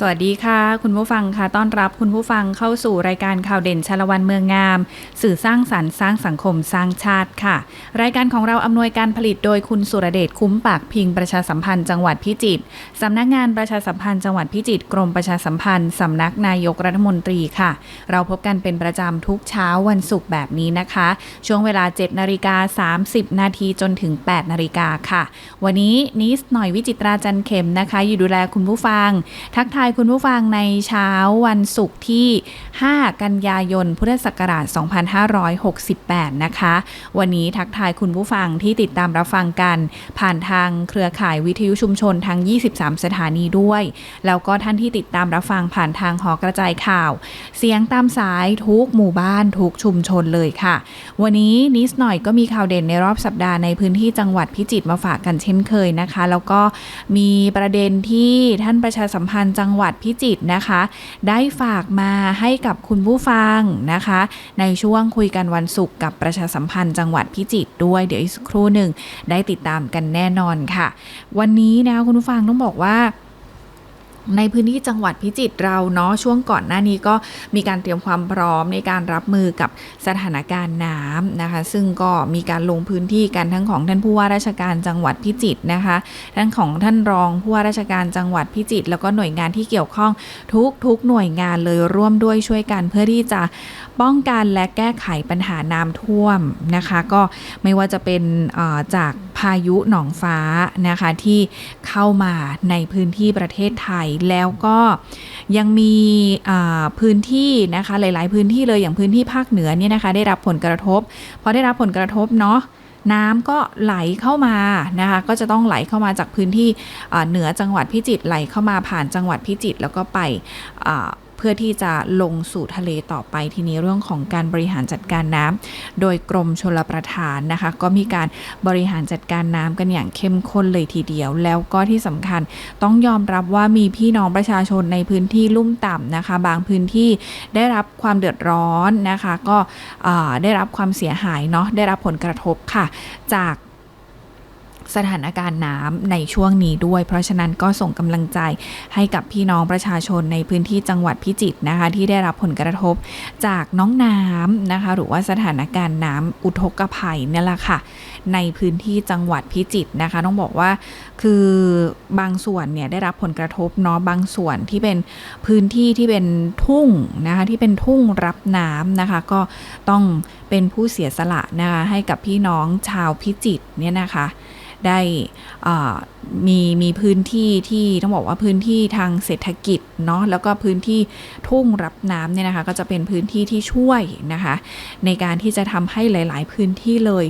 สวัสดีค่ะ คุณผู้ฟังค่ะต้อนรับคุณผู้ฟังเข้าสู่รายการข่าวเด่นชาละวันเมืองงาม สื่อสร้างสรรค์สร้างสังคมสร้างชาติค่ะ รายการของเราอำนวยการผลิตโดยคุณสุรเดชคุ้มปากพิงประชาสัมพันธ์จังหวัดพิจิตรสำนักงานประชาสัมพันธ์จังหวัดพิจิตรกรมประชาสัมพันธ์สำนักนายกรัฐมนตรีค่ะ เราพบกันเป็นประจำทุกเช้าวันศุกร์แบบนี้นะคะ ช่วงเวลา7นาฬิกา30 นาทีจนถึง 8นาฬิกาค่ะ วันนี้นิสหน่อยวิจิตราจันเข็มนะคะ อยู่ดูแลคุณผู้ฟัง ทักทายคุณผู้ฟังในเช้าวันศุกร์ที่ 5 กันยายน พุทธศักราช 2568 นะคะ วันนี้ทักทายคุณผู้ฟังที่ติดตามรับฟังกัน ผ่านทางเครือข่ายวิทยุชุมชนทั้ง 23 สถานีด้วย แล้วก็ท่านที่ติดตามรับฟังผ่านทางหอกระจายข่าว เสียงตามสายทุกหมู่บ้านทุกชุมชนเลยค่ะ วันนี้นิดหน่อยก็มีข่าวเด่นในรอบสัปดาห์ในพื้นที่จังหวัดพิจิตรมาฝากกันเช่นเคยนะคะ แล้วก็มีประเด็นที่ท่านประชาสัมพันธ์จังหวัดหวัดพิจิตรนะคะ ได้ฝากมาให้กับคุณผู้ฟังนะคะ ในช่วงคุยกันวันศุกร์กับประชาสัมพันธ์จังหวัดพิจิตรด้วยเดี๋ยวอีกสักครู่หนึ่งได้ติดตามกันแน่นอนค่ะ วันนี้นะคะคุณผู้ฟังต้องบอกว่า ในพื้นที่จังหวัดพิจิตรเราเนาะช่วงก่อนหน้านี้ก็มีการเตรียมความพร้อมในการรับมือกับสถานการณ์น้ำนะคะ ซึ่งก็มีการลงพื้นที่กันทั้งของท่านผู้ว่าราชการจังหวัดพิจิตรนะคะทั้งของท่านรองผู้ว่าราชการจังหวัดพิจิตรแล้วก็หน่วยงานที่เกี่ยวข้องทุกทุกหน่วยงานเลยร่วมด้วยช่วยกันเพื่อที่จะป้องกันและแก้ไขปัญหาน้ำท่วมนะคะ ก็ไม่ว่าจะเป็นอ่อจากพายุหนองฟ้านะคะที่เข้ามาในพื้นที่ประเทศไทยแล้วก็ยังมีพื้นที่นะคะหลาย ๆ พื้นที่เลยอย่างพื้นที่ภาคเหนือเนี่ยนะคะ ได้รับผลกระทบพอได้รับผลกระทบเนาะน้ำก็ไหลเข้ามานะคะ ก็จะต้องไหลเข้ามาจากพื้นที่เหนือจังหวัดพิจิตรไหลเข้ามาผ่านจังหวัดพิจิตรแล้วก็ไป เพื่อที่จะลงสู่ทะเลต่อไปทีนี้เรื่องของการบริหารจัดการน้ำโดยกรมชลประทานนะคะ ก็มีการบริหารจัดการน้ำกันอย่างเข้มข้นเลยทีเดียว แล้วก็ที่สำคัญต้องยอมรับว่ามีพี่น้องประชาชนในพื้นที่ลุ่มต่ำนะคะ บางพื้นที่ได้รับความเดือดร้อนนะคะ ก็ได้รับความเสียหายเนาะได้รับผลกระทบค่ะ จาก สถานการณ์น้ำในช่วงนี้ด้วย เพราะฉะนั้นก็ส่งกำลังใจให้กับพี่น้องประชาชนในพื้นที่จังหวัดพิจิตรนะคะ ที่ได้รับผลกระทบจากน้องน้ำนะคะ หรือว่าสถานการณ์น้ำอุทกภัยเนี่แหละค่ะ ในพื้นที่จังหวัดพิจิตรนะคะ ต้องบอกว่าคือบางส่วนเนี่ยได้รับผลกระทบเนาะบางส่วนที่เป็นพื้นที่ที่เป็นทุ่งนะคะที่เป็นทุ่งรับน้ำนะคะ ก็ต้องเป็นผู้เสียสละนะคะให้กับพี่น้องชาวพิจิตรเนี่ยนะคะ ได้มีมีพื้นที่ที่ต้องบอกว่าพื้นที่ทางเศรษฐกิจเนาะแล้วก็พื้นที่ทุ่งรับน้ำเนี่ยนะคะ ก็จะเป็นพื้นที่ที่ช่วยนะคะ ในการที่จะทำให้หลาย ๆ พื้นที่เลย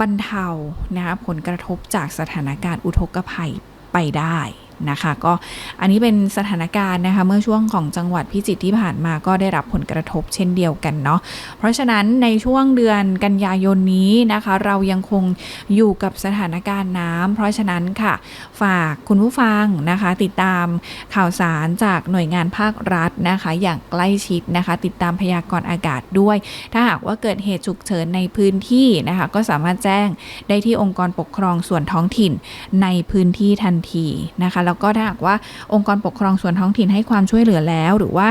บรรเทานะคะผลกระทบจากสถานการณ์อุทกภัยไปได้ นะคะ ก็อันนี้เป็นสถานการณ์นะคะ เมื่อช่วงของจังหวัดพิจิตรที่ผ่านมาก็ได้รับผลกระทบเช่นเดียวกันเนาะเพราะฉะนั้นในช่วงเดือนกันยายนนี้นะคะ เรายังคงอยู่กับสถานการณ์น้ำเพราะฉะนั้นค่ะ ฝากคุณผู้ฟังนะคะ ติดตามข่าวสารจากหน่วยงานภาครัฐนะคะ อย่างใกล้ชิดนะคะ ติดตามพยากรณ์อากาศด้วย ถ้าหากว่าเกิดเหตุฉุกเฉินในพื้นที่นะคะ ก็สามารถแจ้งได้ที่องค์กรปกครองส่วนท้องถิ่นในพื้นที่ทันทีนะคะแล้วก็ถ้าหากว่าองค์กรปกครองส่วนท้องถิ่นให้ความช่วยเหลือแล้ว หรือว่า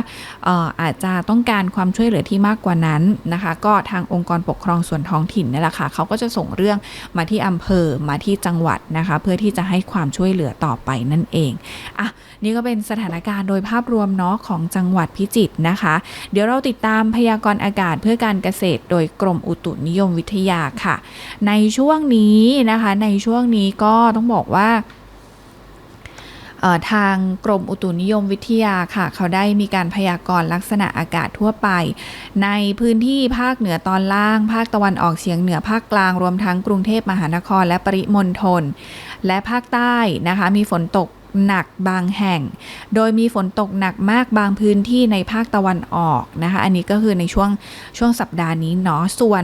อาจจะต้องการความช่วยเหลือที่มากกว่านั้นนะคะ ก็ทางองค์กรปกครองส่วนท้องถิ่นนี่แหละค่ะเขาก็จะส่งเรื่องมาที่อำเภอมาที่จังหวัดนะคะ เพื่อที่จะให้ความช่วยเหลือต่อไปนั่นเองอะนี่ก็เป็นสถานการณ์โดยภาพรวมเนาะของจังหวัดพิจิตรนะคะ เดี๋ยวเราติดตามพยากรณ์อากาศเพื่อการเกษตร โดยกรมอุตุนิยมวิทยาค่ะ ในช่วงนี้นะคะ ในช่วงนี้ก็ต้องบอกว่า ทางกรมอุตุนิยมวิทยาค่ะ เขาได้มีการพยากรณ์ลักษณะอากาศทั่วไป ในพื้นที่ภาคเหนือตอนล่าง ภาคตะวันออกเฉียงเหนือภาคกลางรวมทั้งกรุงเทพมหานครและปริมณฑลและภาคใต้นะคะมีฝนตกหนักบางแห่ง โดยมีฝนตกหนักมากบางพื้นที่ในภาคตะวันออกนะคะ อันนี้ก็คือในช่วงช่วงสัปดาห์นี้เนาะ ส่วน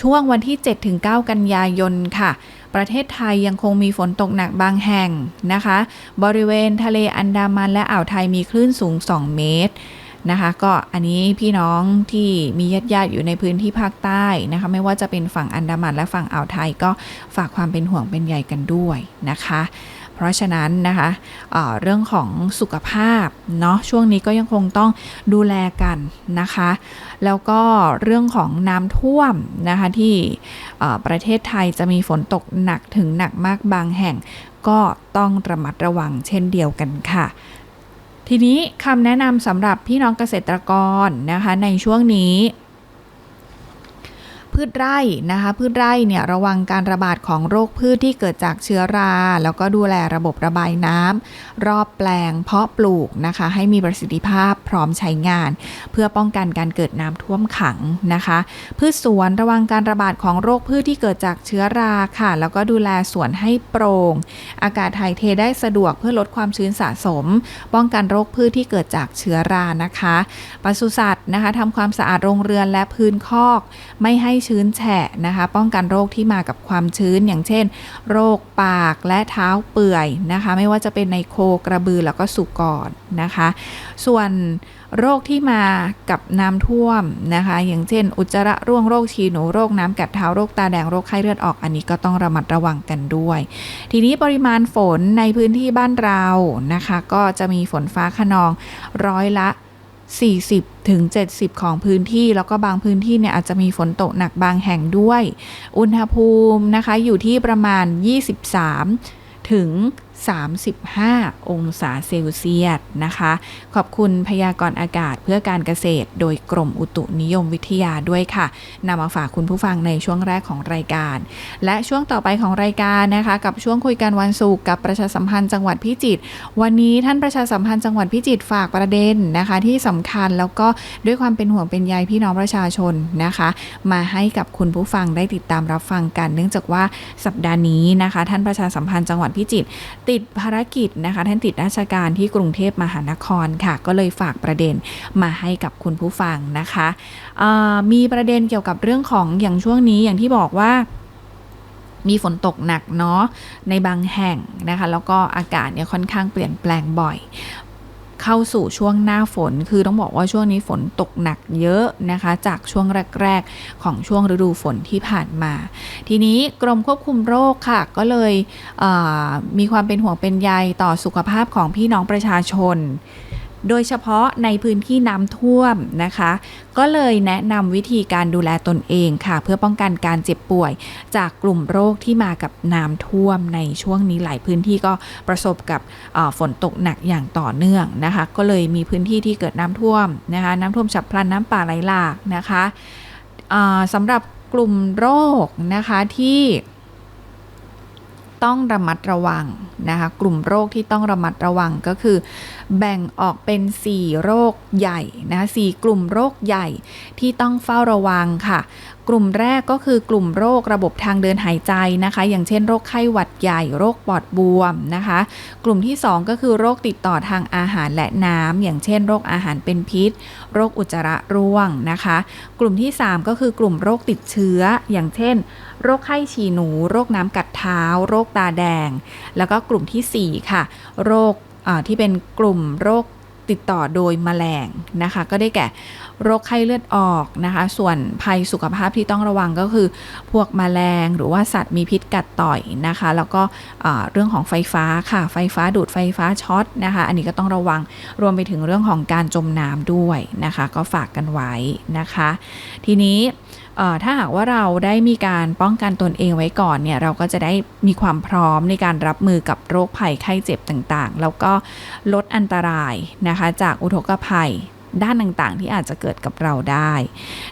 ช่วงวันที่ 7-9 กันยายนค่ะ ประเทศไทยยังคงมีฝนตกหนักบางแห่งนะคะ บริเวณทะเลอันดามันและอ่าวไทยมีคลื่นสูง 2 เมตรนะคะก็อันนี้พี่น้องที่มีญาติญาติอยู่ในพื้นที่ภาคใต้นะคะ ไม่ว่าจะเป็นฝั่งอันดามันและฝั่งอ่าวไทยก็ฝากความเป็นห่วงเป็นใยกันด้วยนะคะ เพราะฉะนั้นนะคะเเรื่องของสุขภาพเนาะช่วงนี้ก็ยังคงต้องดูแลกันนะคะ แล้วก็เรื่องของน้ำท่วมนะคะที่ประเทศไทยจะมีฝนตกหนักถึงหนักมากบางแห่งก็ต้องระมัดระวังเช่นเดียวกันค่ะทีนี้คำแนะนำสำหรับพี่น้องเกษตรกรนะคะในช่วงนี้ พืชไร่นะคะ พืชไร่เนี่ยระวังการระบาดของโรคพืชที่เกิดจากเชื้อรา แล้วก็ดูแลระบบระบายน้ำรอบแปลง เพาะปลูกนะคะ ให้มีประสิทธิภาพพร้อมใช้งาน เพื่อป้องกันการเกิดน้ำท่วมขังนะคะ พืชสวนระวังการระบาดของโรคพืชที่เกิดจากเชื้อราค่ะ แล้วก็ดูแลสวนให้โปร่งอากาศถ่ายเทได้สะดวกเพื่อลดความชื้นสะสม ป้องกันโรคพืชที่เกิดจากเชื้อรานะคะปศุสัตว์นะคะทำความสะอาดโรงเรือนและพื้นคอก ไม่ให้ชื้นแฉะนะคะ ป้องกันโรคที่มากับความชื้น อย่างเช่น โรคปากและเท้าเปื่อยนะคะ ไม่ว่าจะเป็นในโคกระบือแล้วก็สุกรนะคะ ส่วนโรคที่มากับน้ำท่วมนะคะ อย่างเช่น อุจจาระร่วงโรคฉี่หนูโรคน้ำกัดเท้าโรคตาแดงโรคไข้เลือดออกอันนี้ก็ต้องระมัดระวังกันด้วย ทีนี้ปริมาณฝนในพื้นที่บ้านเรานะคะ ก็จะมีฝนฟ้าขนองร้อยละ 40ถึง70ของพื้นที่ แล้วก็บางพื้นที่เนี่ยอาจจะมีฝนตกหนักบางแห่งด้วย อุณหภูมินะคะอยู่ที่ประมาณ 23 ถึง 35 องศาเซลเซียสนะคะ ขอบคุณพยากรณ์อากาศเพื่อการเกษตร โดยกรมอุตุนิยมวิทยาด้วยค่ะนำมาฝากคุณผู้ฟังในช่วงแรกของรายการ และช่วงต่อไปของรายการนะคะ กับช่วงคุยกันวันศุกร์กับประชาสัมพันธ์จังหวัดพิจิตรวันนี้ท่านประชาสัมพันธ์จังหวัดพิจิตรฝากประเด็นนะคะ ที่สำคัญแล้วก็ด้วยความเป็นห่วงเป็นใยพี่น้องประชาชนนะคะ มาให้กับคุณผู้ฟังได้ติดตามรับฟังกัน เนื่องจากว่าสัปดาห์นี้นะคะ ท่านประชาสัมพันธ์จังหวัดพิจิตรติดภารกิจนะคะท่านติดราชการที่กรุงเทพมหานครค่ะ ก็เลยฝากประเด็นมาให้กับคุณผู้ฟังนะคะมีประเด็นเกี่ยวกับเรื่องของอย่างช่วงนี้อย่างที่บอกว่ามีฝนตกหนักเนาะในบางแห่งนะคะ แล้วก็อากาศเนี่ยค่อนข้างเปลี่ยนแปลงบ่อย เข้าสู่ช่วงหน้าฝน คือต้องบอกว่าช่วงนี้ฝนตกหนักเยอะนะคะ จากช่วงแรก ๆ ของช่วงฤดูฝนที่ผ่านมา ทีนี้กรมควบคุมโรคค่ะ ก็เลยเมีความเป็นห่วงเป็นใยต่อสุขภาพของพี่น้องประชาชน โดยเฉพาะในพื้นที่น้ำท่วมนะคะ ก็เลยแนะนำวิธีการดูแลตนเองค่ะ เพื่อป้องกันการเจ็บป่วย จากกลุ่มโรคที่มากับน้ำท่วมในช่วงนี้หลายพื้นที่ก็ประสบกับฝนตกหนักอย่างต่อเนื่องนะคะ ก็เลยมีพื้นที่ที่เกิดน้ำท่วมนะคะน้ำท่วมฉับพลันน้ำป่าไหลหลากนะคะสำหรับกลุ่มโรคนะคะที่ ต้องระมัดระวังนะคะ กลุ่มโรคที่ต้องระมัดระวังก็คือ แบ่งออกเป็น 4 โรคใหญ่นะคะ4กลุ่มโรคใหญ่ที่ต้องเฝ้าระวังค่ะ กลุ่มแรกก็คือกลุ่มโรคระบบทางเดินหายใจนะคะ อย่างเช่นโรคไข้หวัดใหญ่โรคปอดบวมนะคะ กลุ่มที่ 2 ก็คือโรคติดต่อทางอาหารและน้ำอย่างเช่น โรคอาหารเป็นพิษ โรคอุจจาระร่วงนะคะ กลุ่มที่ 3 ก็คือกลุ่มโรคติดเชื้ออย่างเช่น โรคไข้ฉี่หนู โรคน้ำกัดเท้า โรคตาแดง แล้วก็กลุ่มทีสี่4 ค่ะ โรคที่เป็นกลุ่มโรคติดต่อโดยแมลงนะคะ ก็ได้แก่ โรคไข้เลือดออกนะคะ ส่วนภัยสุขภาพที่ต้องระวังก็คือ พวกแมลงหรือว่าสัตว์มีพิษกัดต่อยนะคะ แล้วก็เรื่องของไฟฟ้าค่ะ ไฟฟ้าดูดไฟฟ้าช็อตนะคะ อันนี้ก็ต้องระวังรวมไปถึงเรื่องของการจมน้ำด้วยนะคะ ก็ฝากกันไว้นะคะ ทีนี้ถ้าหากว่าเราได้มีการป้องกันตนเองไว้ก่อนเนี่ยเราก็จะได้มีความพร้อมในการรับมือกับโรคภัยไข้เจ็บต่างๆ แล้วก็ลดอันตรายนะคะจากอุทกภัย ด้านต่างๆ ที่อาจจะเกิดกับเราได้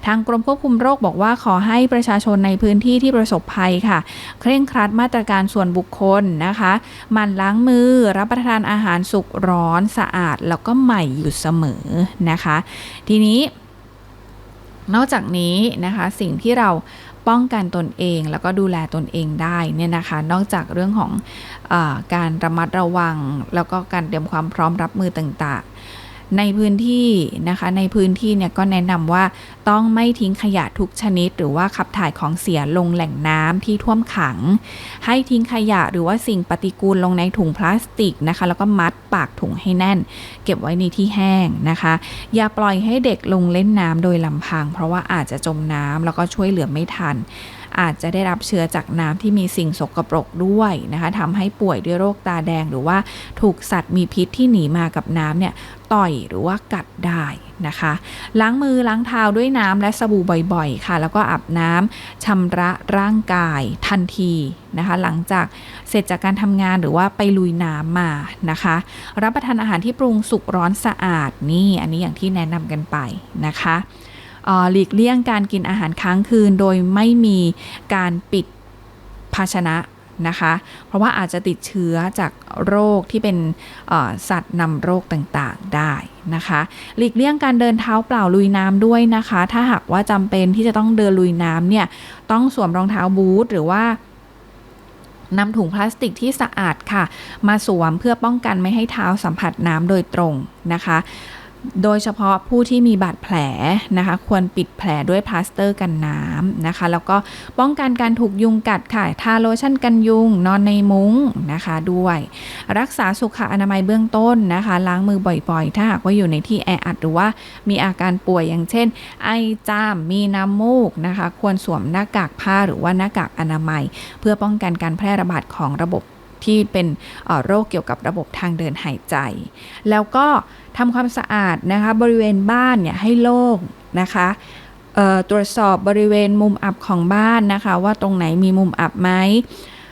ทางกรมควบคุมโรคบอกว่าขอให้ประชาชนในพื้นที่ที่ประสบภัยค่ะ เคร่งครัดมาตรการส่วนบุคคลนะคะมันล้างมือรับประทานอาหารสุกร้อนสะอาด แล้วก็ใหม่อยู่เสมอนะคะ ทีนี้นอกจากนี้นะคะสิ่งที่เราป้องกันตนเองแล้วก็ดูแลตนเองได้เนี่ยนะคะ นอกจากเรื่องของอการระมัดระวัง แล้วก็การเตรียมความพร้อมรับมือต่างๆ ในพื้นที่นะคะ ในพื้นที่เนี่ยก็แนะนำว่าต้องไม่ทิ้งขยะทุกชนิด หรือว่าขับถ่ายของเสียลงแหล่งน้ำที่ท่วมขัง ให้ทิ้งขยะหรือว่าสิ่งปฏิกูลลงในถุงพลาสติกนะคะ แล้วก็มัดปากถุงให้แน่น เก็บไว้ในที่แห้งนะคะ อย่าปล่อยให้เด็กลงเล่นน้ำโดยลำพัง เพราะว่าอาจจะจมน้ำแล้วก็ช่วยเหลือไม่ทัน อาจจะได้รับเชื้อจากน้ำที่มีสิ่งสกปรกด้วยนะคะทำให้ป่วยด้วยโรคตาแดงหรือว่าถูกสัตว์มีพิษที่หนีมากับน้ำเนี่ยต่อยหรือว่ากัดได้นะคะ ล้างมือล้างเท้าด้วยน้ำและสบู่บ่อยๆ ค่ะ แล้วก็อาบน้ำชำระร่างกายทันทีนะคะ หลังจากเสร็จจากการทำงานหรือว่าไปลุยน้ำมานะคะ รับประทานอาหารที่ปรุงสุกร้อนสะอาดนี่ อันนี้อย่างที่แนะนำกันไปนะคะ หลีกเลี่ยงการกินอาหารค้างคืน โดยไม่มีการปิดภาชนะนะคะ เพราะว่าอาจจะติดเชื้อจากโรคที่เป็นสัตว์นำโรคต่างๆได้นะคะ หลีกเลี่ยงการเดินเท้าเปล่าลุยน้ำด้วยนะคะ ถ้าหากว่าจำเป็นที่จะต้องเดินลุยน้ำเนี่ย ต้องสวมรองเท้าบูทหรือว่านำถุงพลาสติกที่สะอาดค่ะ มาสวมเพื่อป้องกันไม่ให้เท้าสัมผัสน้ำโดยตรงนะคะ โดยเฉพาะผู้ที่มีบาดแผลนะคะ ควรปิดแผลด้วยพลาสเตอร์กันน้ำนะคะ แล้วก็ป้องกันการถูกยุงกัดค่ะทาโลชั่นกันยุง นอนในมุ้งนะคะด้วย รักษาสุขอนามัยเบื้องต้นนะคะ ล้างมือบ่อยๆ ถ้าหากว่าอยู่ในที่แออัดหรือว่ามีอาการป่วยอย่างเช่น ไอจามมีน้ำมูกนะคะ ควรสวมหน้ากากผ้าหรือว่าหน้ากากอนามัย เพื่อป้องกันการแพร่ระบาดของระบบที่เป็นโรคเกี่ยวกับระบบทางเดินหายใจ แล้วก็ ทำความสะอาดนะคะบริเวณบ้านเนี่ยให้โล่งนะคะตรวจสอบบริเวณมุมอับของบ้านนะคะ ว่าตรงไหนมีมุมอับไหม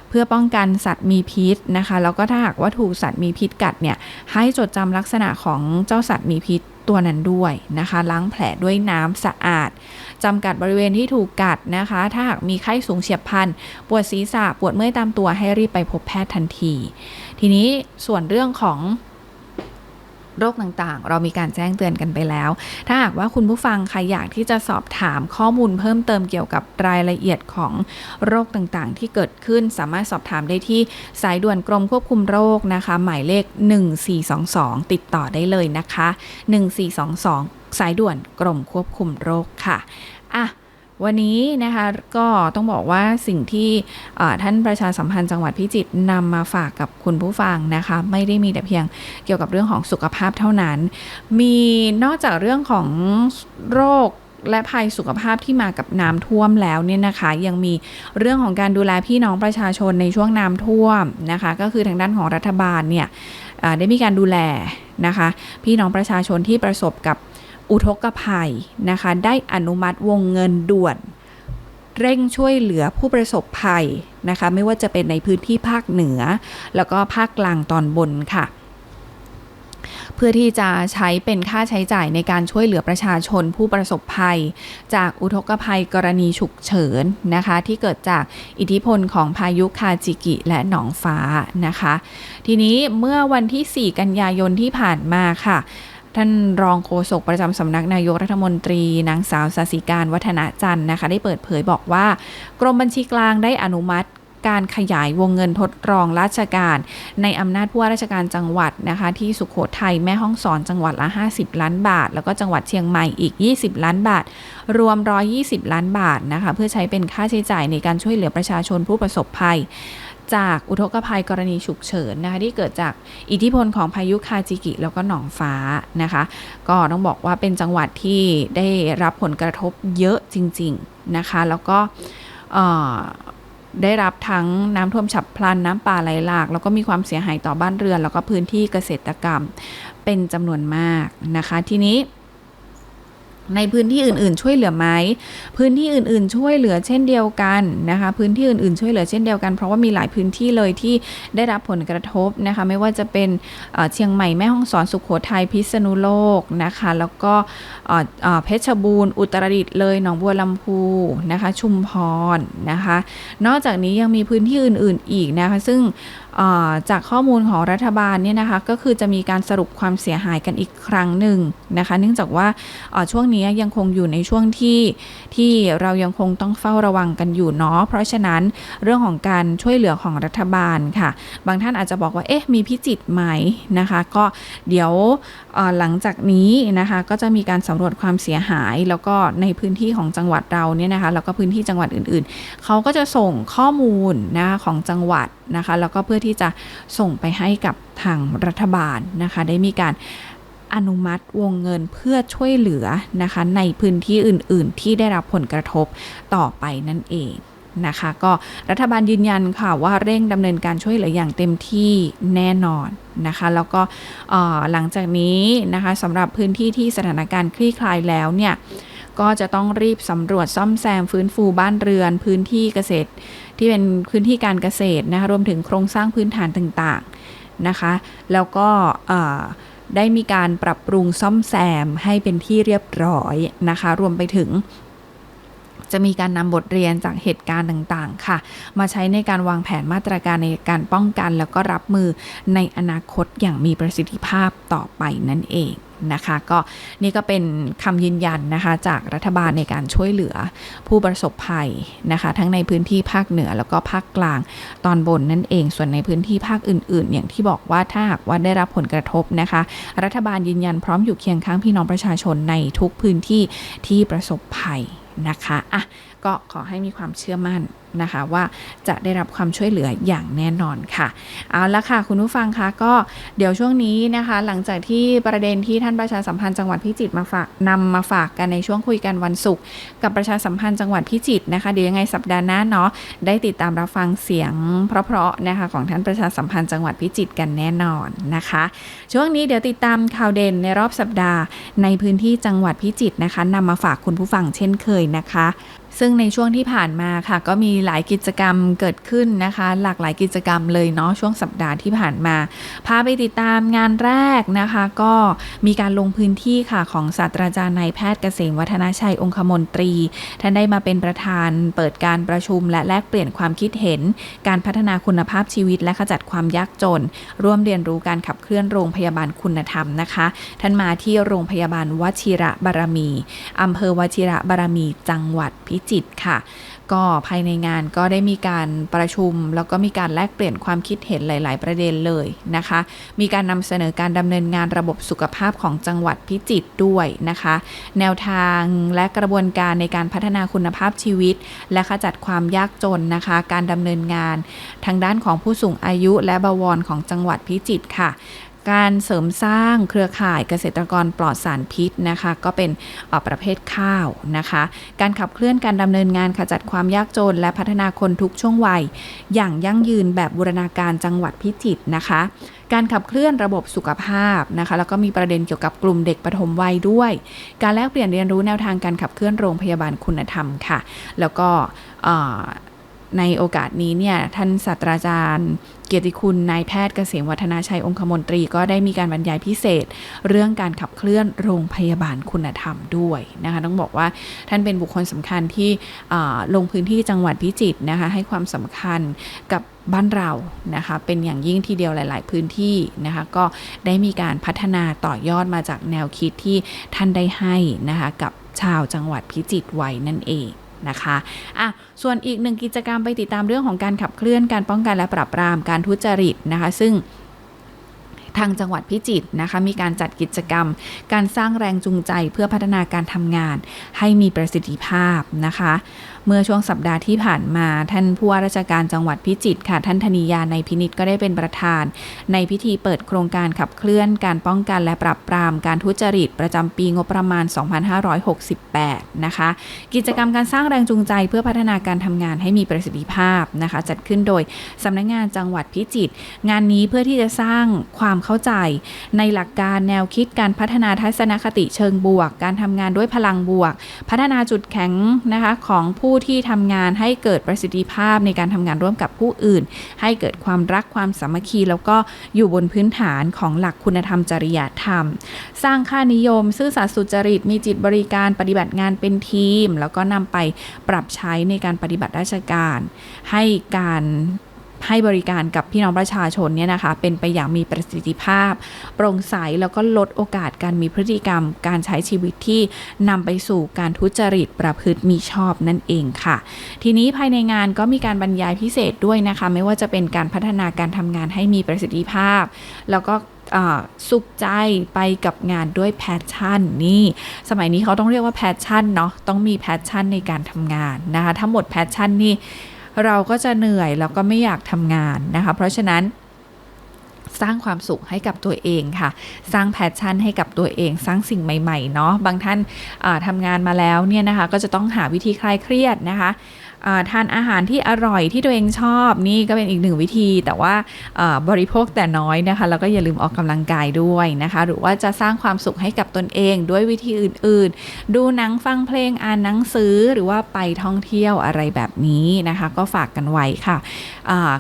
เพื่อป้องกันสัตว์มีพิษนะคะแล้วก็ถ้าหากว่าถูกสัตว์มีพิษกัดเนี่ยให้จดจำลักษณะของเจ้าสัตว์มีพิษตัวนั้นด้วยนะคะ ล้างแผลด้วยน้ำสะอาดจำกัดบริเวณที่ถูกกัดนะคะ ถ้าหากมีไข้สูงเฉียบพลันปวดศีรษะปวดเมื่อยตามตัวให้รีบไปพบแพทย์ทันที ทีนี้ส่วนเรื่องของ โรคต่างๆ เรามีการแจ้งเตือนกันไปแล้ว ถ้าหากว่าคุณผู้ฟังใครอยากที่จะสอบถามข้อมูลเพิ่มเติมเกี่ยวกับรายละเอียดของโรคต่างๆ ที่เกิดขึ้นสามารถสอบถามได้ที่สายด่วนกรมควบคุมโรคนะคะ หมายเลข 1422 ติดต่อได้เลยนะคะ 1422 สายด่วนกรมควบคุมโรคค่ะอะ วันนี้นะคะก็ต้องบอกว่าสิ่งที่ท่านประชาสัมพันธ์จังหวัดพิจิตรนำมาฝากกับคุณผู้ฟังนะคะไม่ได้มีแต่เพียงเกี่ยวกับเรื่องของสุขภาพเท่านั้น มีนอกจากเรื่องของโรคและภัยสุขภาพที่มากับน้ำท่วมแล้วเนี่ยนะคะ ยังมีเรื่องของการดูแลพี่น้องประชาชนในช่วงน้ำท่วมนะคะ ก็คือทางด้านของรัฐบาลเนี่ยได้มีการดูแลนะคะ พี่น้องประชาชนที่ประสบกับ อุทกภัยนะคะ ได้อนุมัติวงเงินด่วน เร่งช่วยเหลือผู้ประสบภัยนะคะ ไม่ว่าจะเป็นในพื้นที่ภาคเหนือ แล้วก็ภาคกลางตอนบนค่ะเพื่อที่จะใช้เป็นค่าใช้จ่ายในการช่วยเหลือประชาชนผู้ประสบภัย จากอุทกภัยกรณีฉุกเฉินนะคะ ที่เกิดจากอิทธิพลของพายุคาจิกิและหนองฟ้านะคะ ทีนี้เมื่อวันที่ 4 กันยายนที่ผ่านมาค่ะ ท่านรองโฆษกประจำสำนักนายกรัฐมนตรี นางสาวสสิการวัฒนจันทร์นะคะ ได้เปิดเผยบอกว่า กรมบัญชีกลางได้อนุมัติการขยายวงเงินทดลองราชการ ในอำนาจผู้ว่าราชการจังหวัดนะคะ ที่สุขโขทัยแม่ฮ่องสอนจังหวัดละ 50 ล้านบาท แล้วก็จังหวัดเชียงใหม่อีก 20 ล้านบาท รวม 120 ล้านบาทนะคะ เพื่อใช้เป็นค่าใช้จ่ายในการช่วยเหลือประชาชนผู้ประสบภัย จากอุทกภัยกรณีฉุกเฉินนะคะที่เกิดจากอิทธิพลของพายุคาจิกิ แล้วก็หนองฟ้านะคะ ก็ต้องบอกว่าเป็นจังหวัดที่ได้รับผลกระทบเยอะจริง ๆนะคะ แล้วก็ได้รับทั้งน้ำท่วมฉับพลันน้ำป่าไหลหลาก แล้วก็มีความเสียหายต่อบ้านเรือน แล้วก็พื้นที่เกษตรกรรมเป็นจำนวนมากนะคะ ทีนี้ ในพื้นที่อื่นๆ ช่วยเหลือไหมพื้นที่อื่นๆ ช่วยเหลือเช่นเดียวกันนะคะ พื้นที่อื่นๆ ช่วยเหลือเช่นเดียวกัน เพราะว่ามีหลายพื้นที่เลยที่ได้รับผลกระทบนะคะ ไม่ว่าจะเป็นเชียงใหม่แม่ฮ่องสอนสุขโขทัยพิษณุโลกนะคะ แล้วก็เพชรบูรณ์อุตรดิตถ์เลยหนองบัวลำพูนะคะ ชุมพรนะคะ นอกจากนี้ยังมีพื้นที่อื่นๆอีกนะคะ ซึ่ง จากข้อมูลของรัฐบาลเนี่ยนะคะก็คือจะมีการสรุปความเสียหายกันอีกครั้งหนึ่งนะคะ เนื่องจากว่าช่วงนี้ยังคงอยู่ในช่วงที่ที่เรายังคงต้องเฝ้าระวังกันอยู่เนาะเพราะฉะนั้นเรื่องของการช่วยเหลือของรัฐบาลค่ะ บางท่านอาจจะบอกว่าเอ๊ะมีพิจิตรไหมนะคะ ก็เดี๋ยวหลังจากนี้นะคะก็จะมีการสำรวจความเสียหาย แล้วก็ในพื้นที่ของจังหวัดเราเนี่ยนะคะแล้วก็พื้นที่จังหวัดอื่น ๆเขาก็จะส่งข้อมูลนะคะของจังหวัด นะคะ แล้วก็เพื่อที่จะส่งไปให้กับทางรัฐบาลนะคะ ได้มีการอนุมัติวงเงินเพื่อช่วยเหลือนะคะ ในพื้นที่อื่น ๆ ที่ได้รับผลกระทบต่อไปนั่นเองนะคะ ก็รัฐบาลยืนยันค่ะว่าเร่งดำเนินการช่วยเหลืออย่างเต็มที่แน่นอนนะคะ แล้วก็หลังจากนี้นะคะสำหรับพื้นที่ที่สถานการณ์คลี่คลายแล้วเนี่ยก็จะต้องรีบสำรวจซ่อมแซมฟื้นฟูบ้านเรือน พื้นที่เกษตร ที่เป็นพื้นที่การเกษตรนะคะรวมถึงโครงสร้างพื้นฐานต่างๆนะคะ แล้วก็ได้มีการปรับปรุงซ่อมแซมให้เป็นที่เรียบร้อยนะคะ รวมไปถึงจะมีการนำบทเรียนจากเหตุการณ์ต่างๆ ค่ะ มาใช้ในการวางแผนมาตรการในการป้องกัน แล้วก็รับมือในอนาคตอย่างมีประสิทธิภาพต่อไปนั่นเอง นะคะ ก็นี่ก็เป็นคำยืนยันนะคะ จากรัฐบาลในการช่วยเหลือผู้ประสบภัยนะคะ ทั้งในพื้นที่ภาคเหนือแล้วก็ภาคกลางตอนบนนั่นเอง ส่วนในพื้นที่ภาคอื่น ๆ อย่างที่บอกว่าถ้าหากว่าได้รับผลกระทบนะคะ รัฐบาลยืนยันพร้อมอยู่เคียงข้างพี่น้องประชาชนในทุกพื้นที่ที่ประสบภัยนะคะอะก็ขอให้มีความเชื่อมั่น นะคะว่าจะได้รับความช่วยเหลืออย่างแน่นอนค่ะ เอาละค่ะ คุณผู้ฟังคะก็เดี๋ยวช่วงนี้นะคะ หลังจากที่ประเด็นที่ท่านประชาสัมพันธ์จังหวัดพิจิตรมาฝากนำมาฝากกันในช่วงคุยกันวันศุกร์กับประชาสัมพันธ์จังหวัดพิจิตรนะคะเดี๋ยวยังไงสัปดาห์หน้าเนาะได้ติดตามรับฟังเสียงเพราะๆนะคะของท่านประชาสัมพันธ์จังหวัดพิจิตรกันแน่นอนนะคะ ช่วงนี้เดี๋ยวติดตามข่าวเด่นในรอบสัปดาห์ในพื้นที่จังหวัดพิจิตรนะคะนำมาฝากคุณผู้ฟังเช่นเคยนะคะ ซึ่งในช่วงที่ผ่านมาค่ะก็มีหลายกิจกรรมเกิดขึ้นนะคะ หลากหลายกิจกรรมเลยเนาะช่วงสัปดาห์ที่ผ่านมาพาไปติดตามงานแรกนะคะ ก็มีการลงพื้นที่ค่ะของศาสตราจารย์นายแพทย์เกษมวัฒนาชัยองคมนตรี ท่านได้มาเป็นประธานเปิดการประชุมและแลกเปลี่ยนความคิดเห็น การพัฒนาคุณภาพชีวิต และขจัดความยากจน ร่วมเรียนรู้การขับเคลื่อนโรงพยาบาลคุณธรรมนะคะ ท่านมาที่โรงพยาบาลวชิระบารมีอำเภอวชิระบารมีจังหวัดพิจิตรค่ะ ก็ภายในงานก็ได้มีการประชุม แล้วก็มีการแลกเปลี่ยนความคิดเห็นหลาย ๆ ประเด็นเลยนะคะ มีการนำเสนอการดำเนินงานระบบสุขภาพของจังหวัดพิจิตรด้วยนะคะ แนวทางและกระบวนการในการพัฒนาคุณภาพชีวิต และขจัดความยากจนนะคะ การดำเนินงานทางด้านของผู้สูงอายุและบวรของจังหวัดพิจิตรค่ะ การเสริมสร้างเครือข่ายเกษตรกรปลอดสารพิษนะคะ ก็เป็นประเภทข้าวนะคะ การขับเคลื่อนการดำเนินงานขจัดความยากจน และพัฒนาคนทุกช่วงวัย อย่างยั่งยืนแบบบูรณาการจังหวัดพิจิตรนะคะการขับเคลื่อนระบบสุขภาพนะคะ แล้วก็มีประเด็นเกี่ยวกับกลุ่มเด็กปฐมวัยด้วย การแลกเปลี่ยนเรียนรู้แนวทางการขับเคลื่อนโรงพยาบาลคุณธรรมค่ะ แล้วก็ ในโอกาสนี้เนี่ยท่านศาสตราจารย์ เกียรติคุณนายแพทย์เกษมวัฒนาชัยองคมนตรีก็ได้มีการบรรยายพิเศษ เรื่องการขับเคลื่อนโรงพยาบาลคุณธรรมด้วยนะคะต้องบอกว่าท่านเป็นบุคคลสำคัญที่ลงพื้นที่จังหวัดพิจิตรนะคะให้ความสำคัญกับบ้านเรานะคะ เป็นอย่างยิ่งทีเดียวหลาย ๆ พื้นที่นะคะ ก็ได้มีการพัฒนาต่อยอดมาจากแนวคิดที่ท่านได้ให้นะคะ กับชาวจังหวัดพิจิตรไว้นั่นเอง นะคะอะส่วนอีกหนึ่งกิจกรรมไปติดตามเรื่องของการขับเคลื่อนการป้องกันและปราบปรามการทุจริตนะคะ ซึ่งทางจังหวัดพิจิตรนะคะ มีการจัดกิจกรรม การสร้างแรงจูงใจเพื่อพัฒนาการทำงาน ให้มีประสิทธิภาพนะคะ เมื่อช่วงสัปดาห์ที่ผ่านมา ท่านผู้ว่าราชการจังหวัดพิจิตรค่ะ ท่านธนียาในพินิษก็ได้เป็นประธาน ในพิธีเปิดโครงการขับเคลื่อนการป้องกันและปราบปรามการทุจริตประจำปีงบประมาณ 2568 นะคะ กิจกรรมการสร้างแรงจูงใจเพื่อพัฒนาการทำงานให้มีประสิทธิภาพนะคะ จัดขึ้นโดยสำนักงานจังหวัดพิจิตร งานนี้เพื่อที่จะสร้างความเข้าใจ ในหลักการแนวคิดการพัฒนาทัศนคติเชิงบวก การทำงานด้วยพลังบวก พัฒนาจุดแข็งนะคะของผู้ที่ทำงานให้เกิดประสิทธิภาพในการทำงานร่วมกับผู้อื่น ให้เกิดความรักความสามัคคี แล้วก็อยู่บนพื้นฐานของหลักคุณธรรมจริยธรรม สร้างค่านิยม ซื่อสัตย์สุจริต มีจิตบริการปฏิบัติงานเป็นทีม แล้วก็นำไปปรับใช้ในการปฏิบัติราชการ ให้การ ให้บริการกับพี่น้องประชาชนเนี่ยนะคะเป็นไปอย่างมีประสิทธิภาพ โปร่งใสแล้วก็ลดโอกาสการมีพฤติกรรม การใช้ชีวิตที่นำไปสู่การทุจริตประพฤติมีชอบนั่นเองค่ะ ทีนี้ภายในงานก็มีการบรรยายพิเศษด้วยนะคะ ไม่ว่าจะเป็นการพัฒนาการทำงานให้มีประสิทธิภาพ แล้วก็สุขใจไปกับงานด้วยแพชชั่นนี่ สมัยนี้เขาต้องเรียกว่าแพชชั่นเนาะต้องมีแพชชั่นในการทำงานนะคะถ้าหมดแพชชั่นนี่ เราก็จะเหนื่อยแล้วก็ไม่อยากทำงานนะคะ เพราะฉะนั้นสร้างความสุขให้กับตัวเองค่ะ สร้างแพชชั่นให้กับตัวเอง สร้างสิ่งใหม่ ๆ เนาะ บางท่านาทำงานมาแล้วเนี่ยนะคะ ก็จะต้องหาวิธีคลายเครียดนะคะ ทานอาหารที่อร่อยที่ตัวเองชอบนี่ก็เป็นอีกหนึ่งวิธี แต่ว่าบริโภคแต่น้อยนะคะแล้วก็อย่าลืมออกกำลังกายด้วยนะคะ หรือว่าจะสร้างความสุขให้กับตนเองด้วยวิธีอื่น ๆ ดูหนังฟังเพลงอ่านหนังสือหรือว่าไปท่องเที่ยวอะไรแบบนี้นะคะ ก็ฝากกันไว้ค่ะ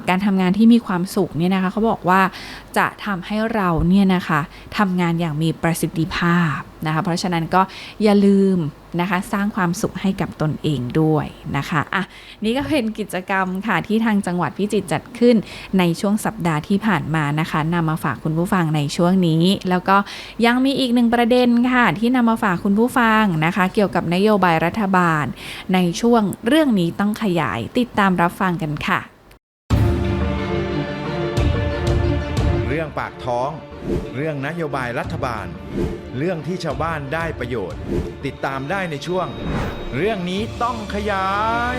การทำงานที่มีความสุขเนี่ยนะคะเขาบอกว่าจะทำให้เราเนี่ยนะคะทำงานอย่างมีประสิทธิภาพนะคะ เพราะฉะนั้นก็อย่าลืมนะคะ สร้างความสุขให้กับตนเองด้วยนะคะอะนี่ก็เป็นกิจกรรมค่ะที่ทางจังหวัดพิจิตรจัดขึ้นในช่วงสัปดาห์ที่ผ่านมานะคะนำมาฝากคุณผู้ฟังในช่วงนี้ แล้วก็ยังมีอีกหนึ่งประเด็นค่ะ ที่นำมาฝากคุณผู้ฟังนะคะ เกี่ยวกับนโยบายรัฐบาล ในช่วงเรื่องนี้ต้องขยายติดตามรับฟังกันค่ะ เรื่องปากท้อง เรื่องนโยบายรัฐบาล เรื่องที่ชาวบ้านได้ประโยชน์ ติดตามได้ในช่วง เรื่องนี้ต้องขยาย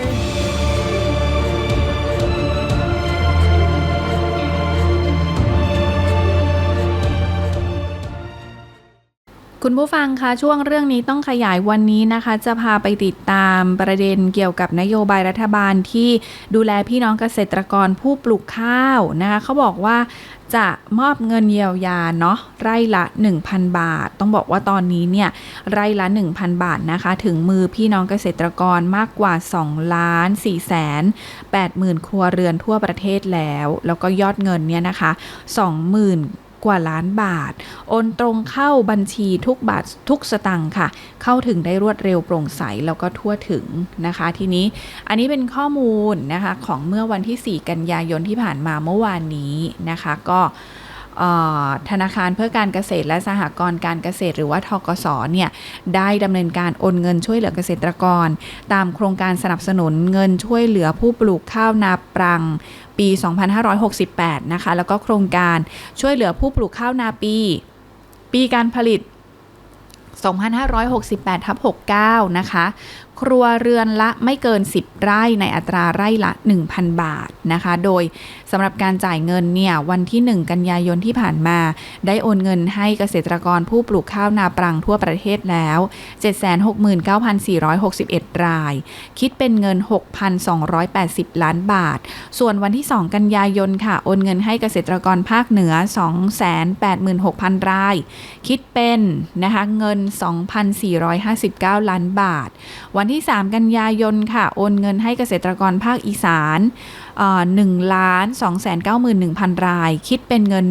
คุณผู้ฟังคะช่วงเรื่องนี้ต้องขยายวันนี้นะคะ จะพาไปติดตามประเด็นเกี่ยวกับนโยบายรัฐบาลที่ดูแลพี่น้องเกษตรกรผู้ปลูกข้าวนะคะเขาบอกว่า จะมอบเงินเยียวยาเนาะไร่ละ 1,000 บาท ต้องบอกว่าตอนนี้เนี่ยไร่ละ 1,000 บาทนะคะ ถึงมือพี่น้องเกษตรกรมากกว่า2ล้าน4แสน8หมื่นครัวเรือนทั่วประเทศแล้ว แล้วก็ยอดเงินเนี่ยนะคะ 20,000 กว่าล้านบาท โอนตรงเข้าบัญชีทุกบาททุกสตังค์ค่ะ เข้าถึงได้รวดเร็วโปร่งใสแล้วก็ทั่วถึงนะคะ ทีนี้อันนี้เป็นข้อมูลนะคะของเมื่อวันที่ 4 กันยายนที่ผ่านมาเมื่อวานนี้นะคะ ก็ ธนาคารเพื่อการเกษตรและสหกรณ์การเกษตร หรือว่าทกสเนี่ยได้ดำเนินการโอนเงินช่วยเหลือเกษตรกร ตามโครงการสนับสนุนเงินช่วยเหลือผู้ปลูกข้าวนาปรังปี 2568 นะคะ แล้วก็โครงการช่วยเหลือผู้ปลูกข้าวนาปี ปีการผลิต 2568ทับ69 นะคะ ครัวเรือนละไม่เกิน 10 ไร่ในอัตราไร่ละ 1,000 บาทนะคะ โดย สำหรับการจ่ายเงินเนี่ยวันที่ 1 กันยายนที่ผ่านมา ได้โอนเงินให้เกษตรกรผู้ปลูกข้าวนาปรังทั่วประเทศแล้ว 769,461 ราย คิดเป็นเงิน 6,280 ล้านบาท ส่วนวันที่ 2 กันยายนค่ะ โอนเงินให้เกษตรกรภาคเหนือ 286,000 ราย คิดเป็นนะคะเงิน 2,459 ล้านบาท วันที่ 3 กันยายนค่ะ โอนเงินให้เกษตรกรภาคอีสาน หนึ่งล้านสองแสนเก้าหมื่นหนึ่งพันราย คิดเป็นเงิน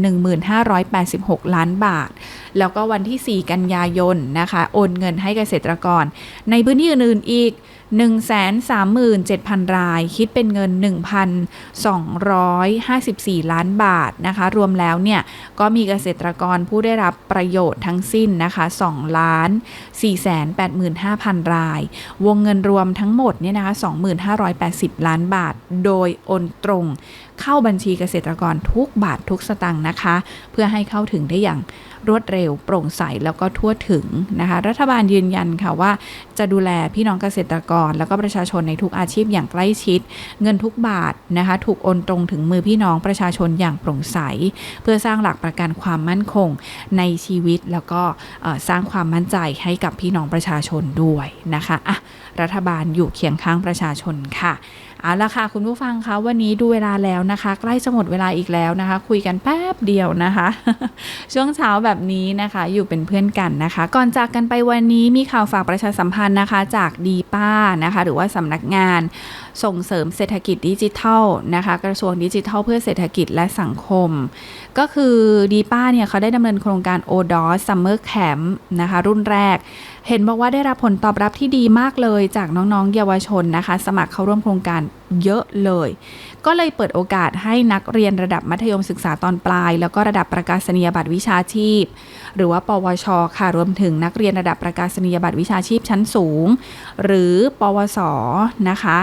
1586 ล้านบาท แล้วก็วันที่ 4 กันยายนนะคะ โอนเงินให้เกษตรกร ในพื้นที่อื่นๆอีก 137,000 ราย คิดเป็นเงิน 1,254 ล้านบาทนะคะ รวมแล้วเนี่ย ก็มีเกษตรกรผู้ได้รับประโยชน์ทั้งสิ้นนะคะ2ล้าน485,000 ราย วงเงินรวมทั้งหมดเนี่ยนะคะ 2,580 ล้านบาท โดยโอนตรง เข้าบัญชีเกษตรกรทุกบาททุกสตางค์นะคะ เพื่อให้เข้าถึงได้อย่างรวดเร็วโปร่งใสแล้วก็ทั่วถึงนะคะ รัฐบาลยืนยันค่ะว่า จะดูแลพี่น้องเกษตรกร แล้วก็ประชาชนในทุกอาชีพอย่างใกล้ชิด เงินทุกบาทนะคะ ถูกโอนตรงถึงมือพี่น้องประชาชนอย่างโปร่งใส เพื่อสร้างหลักประกันความมั่นคงในชีวิตแล้วก็สร้างความมั่นใจให้กับพี่น้องประชาชนด้วยนะคะอะรัฐบาลอยู่เคียงข้างประชาชนค่ะ เอาละค่ะคุณผู้ฟังคะวันนี้ดูเวลาแล้วนะคะ ใกล้จะหมดเวลาอีกแล้วนะคะ คุยกันแป๊บเดียวนะคะ ช่วงเช้าแบบนี้นะคะ อยู่เป็นเพื่อนกันนะคะ ก่อนจากกันไปวันนี้มีข่าวฝากประชาสัมพันธ์นะคะ จากดีป้านะคะ หรือว่าสำนักงาน ส่งเสริมเศรษฐกิจดิจิทัลนะคะ กระทรวงดิจิทัลเพื่อเศรษฐกิจและสังคม ก็คือดีป้าเนี่ยเขาได้ดำเนินโครงการ o d o s Summer Camp นะคะ รุ่นแรก เห็นบอกว่าได้รับผลตอบรับที่ดีมากเลยจากน้องๆ เยาวชนนะคะ สมัครเข้าร่วมโครงการเยอะเลย ก็เลยเปิดโอกาสให้นักเรียนระดับมัธยมศึกษาตอนปลาย แล้วก็ระดับประกาศนียบัตรวิชาชีพ หรือว่าปวช ค่ะรวมถึงนักเรียนระดับประกาศนียบัตรวิชาชีพชั้นสูง หรือปวสนะคะ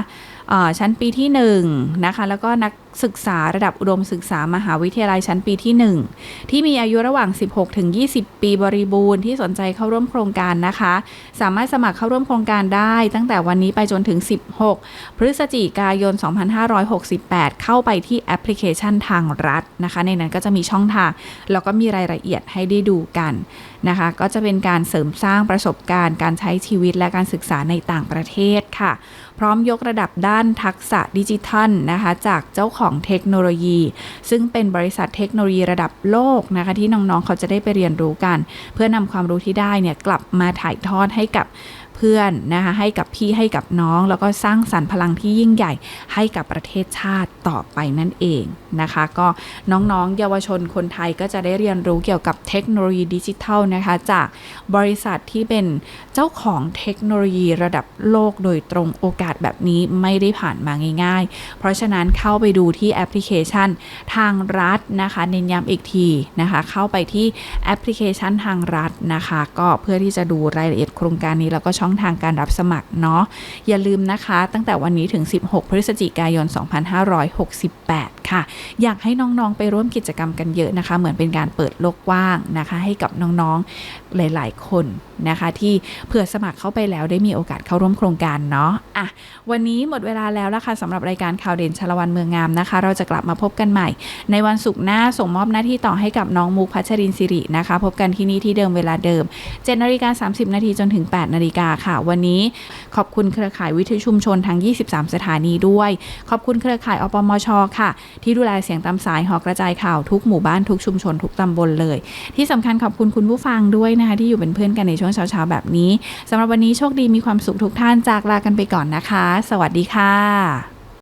ชั้นปีที่1นะคะแล้วก็นัก ศึกษาระดับอุดมศึกษามหาวิทยาลัยชั้นปีที่ 1 ที่มีอายุระหว่าง 16 ถึง 20 ปีบริบูรณ์ที่สนใจเข้าร่วมโครงการนะคะ สามารถสมัครเข้าร่วมโครงการได้ตั้งแต่วันนี้ไปจนถึง 16 พฤศจิกายน 2568 เข้าไปที่แอปพลิเคชันทางรัฐนะคะ ในนั้นก็จะมีช่องทาง แล้วก็มีรายละเอียดให้ได้ดูกันนะคะ ก็จะเป็นการเสริมสร้างประสบการณ์การใช้ชีวิตและการศึกษาในต่างประเทศค่ะ พร้อมยกระดับด้านทักษะดิจิทัลนะคะ จากเจ้าของของเทคโนโลยี ซึ่งเป็นบริษัทเทคโนโลยีระดับโลกนะคะที่น้องๆเขาจะได้ไปเรียนรู้กัน เพื่อนำความรู้ที่ได้เนี่ยกลับมาถ่ายทอดให้กับ เพื่อนนะคะให้กับพี่ให้กับน้อง แล้วก็สร้างสรรค์พลังที่ยิ่งใหญ่ให้กับประเทศชาติต่อไปนั่นเองนะคะ ก็น้องๆ เยาวชนคนไทยก็จะได้เรียนรู้เกี่ยวกับเทคโนโลยีดิจิทัลนะคะจากบริษัทที่เป็นเจ้าของเทคโนโลยีระดับโลกโดยตรงโอกาสแบบนี้ไม่ได้ผ่านมาง่าย ๆ เพราะฉะนั้นเข้าไปดูที่แอปพลิเคชันทางรัฐนะคะเน้นย้ำอีกทีนะคะเข้าไปที่แอปพลิเคชันทางรัฐนะคะ ก็เพื่อที่จะดูรายละเอียดโครงการนี้แล้วก็ชองทางการรับสมัครเนาะอย่าลืมนะคะ ตั้งแต่วันนี้ถึง 16 พฤศจิกายน 2568 ค่ะ อยากให้น้องๆไปร่วมกิจกรรมกันเยอะนะคะ เหมือนเป็นการเปิดโลกกว้างนะคะ ให้กับน้องๆหลาย ๆ คนนะคะ ที่เผื่อสมัครเข้าไปแล้วได้มีโอกาสเข้าร่วมโครงการเนาะอะวันนี้หมดเวลาแล้วละค่ะสำหรับรายการข่าวเด่นชลวันเมืองงามนะคะ เราจะกลับมาพบกันใหม่ ในวันศุกร์หน้าส่งมอบหน้าที่ต่อให้กับน้องมุกพัชรินสิรินะคะ พบกันที่นี่ที่เดิมเวลาเดิม7นาฬิกา30 นาทีจนถึง 8 นาฬิกาค่ะ วันนี้ขอบคุณเครือข่ายวิทยุชุมชนทั้ง 23 สถานีด้วย ขอบคุณเครือข่ายอปมชค่ะที่ดูแลเสียงตามสายหอกระจายข่าวทุกหมู่บ้านทุกชุมชนทุกตำบลเลย ที่สำคัญขอบคุณคุณผู้ฟังด้วยนะคะที่อยู่เป็นเพื่อนกันในช่วงเช้าๆแบบนี้สำหรับวันนี้โชคดีมีความสุขทุกท่านจากลากันไปก่อนนะคะ สวัสดีค่ะ